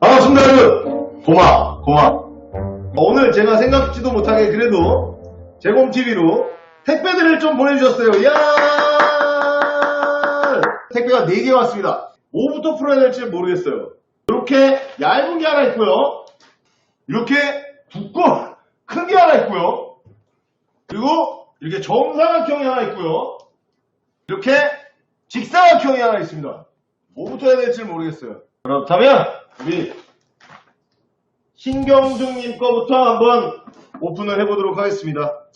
반갑습니다, 여러분. 고마, 고마. 오늘 제가 생각지도 못하게 그래도 제공TV로 택배들을 좀 보내주셨어요. 이야! 택배가 4개 왔습니다. 뭐부터 풀어야 될지 모르겠어요. 이렇게 얇은 게 하나 있고요. 이렇게 두꺼운 큰 게 하나 있고요. 그리고 이렇게 정사각형이 하나 있고요. 이렇게 직사각형이 하나 있습니다. 뭐부터 해야 될지 모르겠어요. 그렇다면 우리 신경중님 거부터 한번 오픈을 해보도록 하겠습니다.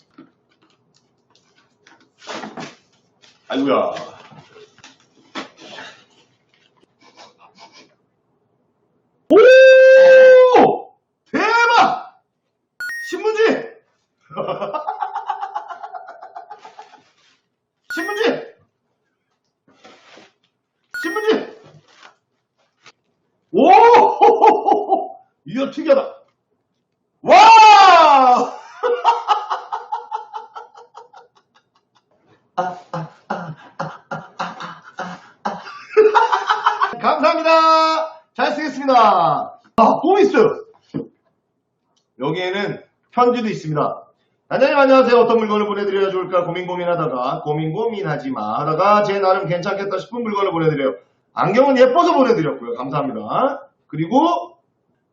아이고야. 오! 대박! 신문지! 신문지! 신문지! 오! 이거 특이하다. 와! 감사합니다. 잘 쓰겠습니다. 아, 또 있어요. 여기에는 편지도 있습니다. 단장님 안녕하세요. 어떤 물건을 보내드려야 좋을까 고민 고민하다가 고민 고민하지 마 하다가 제 나름 괜찮겠다 싶은 물건을 보내드려요. 안경은 예뻐서 보내드렸고요. 감사합니다. 그리고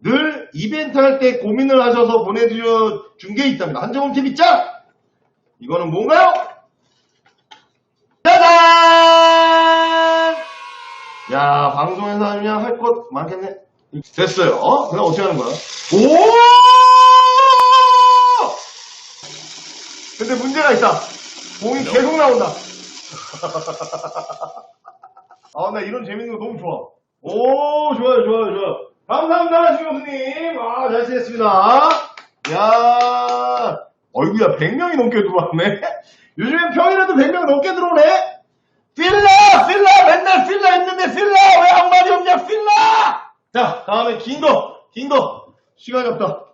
늘 이벤트 할 때 고민을 하셔서 보내드려 준 게 있답니다. 한정훈 TV 짱! 이거는 뭔가요? 짜잔! 야, 방송에서 하면 할 것 많겠네. 됐어요. 어? 그럼 어떻게 하는 거야? 오! 근데 문제가 있다. 공이 계속 나온다. 아, 나 이런 재밌는 거 너무 좋아. 오, 좋아요, 좋아요, 좋아요. 감사합니다, 신경수님. 아, 잘 지냈습니다. 야 어이구야, 100명이 넘게 들어왔네. 요즘엔 평일에도 100명 넘게 들어오네. 필라! 필라! 맨날 필라 했는데 필라! 왜 아무 말이 없냐, 필라! 자, 다음에 긴 거, 긴 거. 시간이 없다.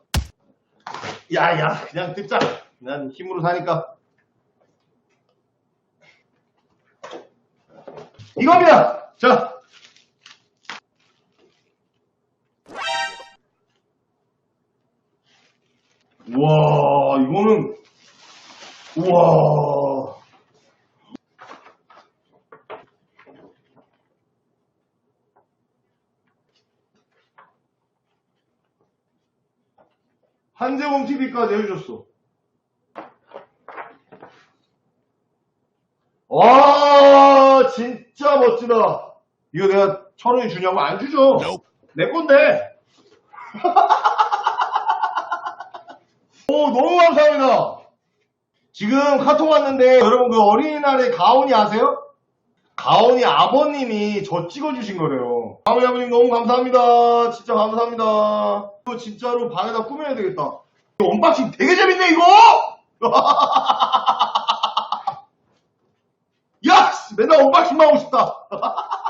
야, 야, 그냥 뜯자. 난 힘으로 사니까. 이겁니다! 자. 와, 이거는, 우와. 한재봉 TV까지 해주셨어. 와, 진짜 멋지다. 이거 내가 천 원이 주냐고 안 주죠? 내 건데. 오, 너무 감사합니다. 지금 카톡 왔는데 여러분 그 어린이날에 가온이 아세요? 가온이 아버님이 저 찍어주신 거래요. 가온이 아버님 너무 감사합니다. 진짜 감사합니다. 이거 진짜로 방에다 꾸며야 되겠다. 이거 언박싱 되게 재밌네 이거! 야! 씨, 맨날 언박싱만 하고 싶다.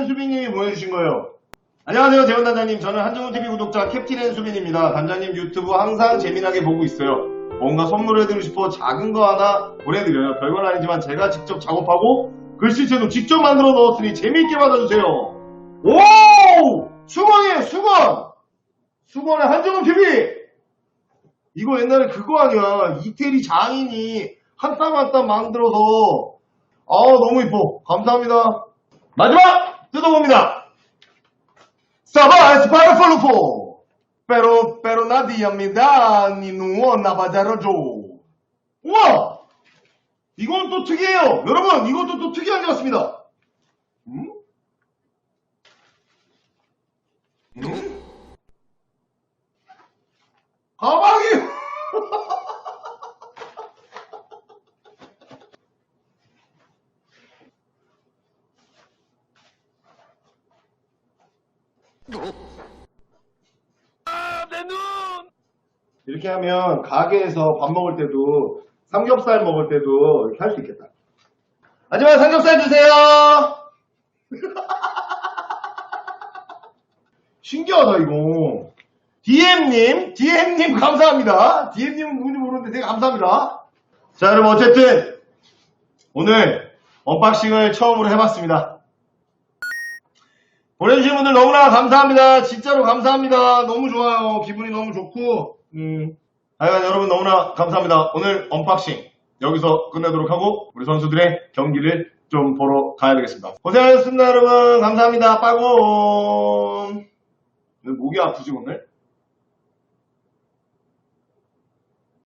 앤 수빈님이 보내주신 거예요. 안녕하세요, 재원단장님. 저는 한정훈TV 구독자 캡틴 앤 수빈입니다. 단장님 유튜브 항상 재미나게 보고 있어요. 뭔가 선물해드리고 싶어 작은 거 하나 보내드려요. 별건 아니지만 제가 직접 작업하고 글씨체도 직접 만들어 넣었으니 재미있게 받아주세요. 오! 수건이에요, 수건! 수건의 한정훈TV! 이거 옛날에 그거 아니야. 이태리 장인이 한 땀 한 땀 만들어서 아 너무 이뻐. 감사합니다. 마지막 뜯어봅니다. Sabes para Folupo. Pero, pero nadie me da ni nuona 바자로죠. 우와! 이건 또 특이해요. 여러분, 이것도 또 특이한 게 같습니다. 음? 음? 가방이! 이렇게 하면 가게에서 밥 먹을 때도 삼겹살 먹을 때도 이렇게 할 수 있겠다. 하지만 삼겹살 주세요. 신기하다 이거. DM님, DM님 감사합니다. DM님은 누군지 모르는데 되게 감사합니다. 자, 여러분, 어쨌든, 오늘 언박싱을 처음으로 해봤습니다. 보내주신 분들 너무나 감사합니다. 진짜로 감사합니다. 너무 좋아요. 기분이 너무 좋고, 음, 하여간 여러분 너무나 감사합니다. 오늘 언박싱 여기서 끝내도록 하고, 우리 선수들의 경기를 좀 보러 가야 되겠습니다. 고생하셨습니다, 여러분. 감사합니다. 빠고. 목이 아프지, 오늘?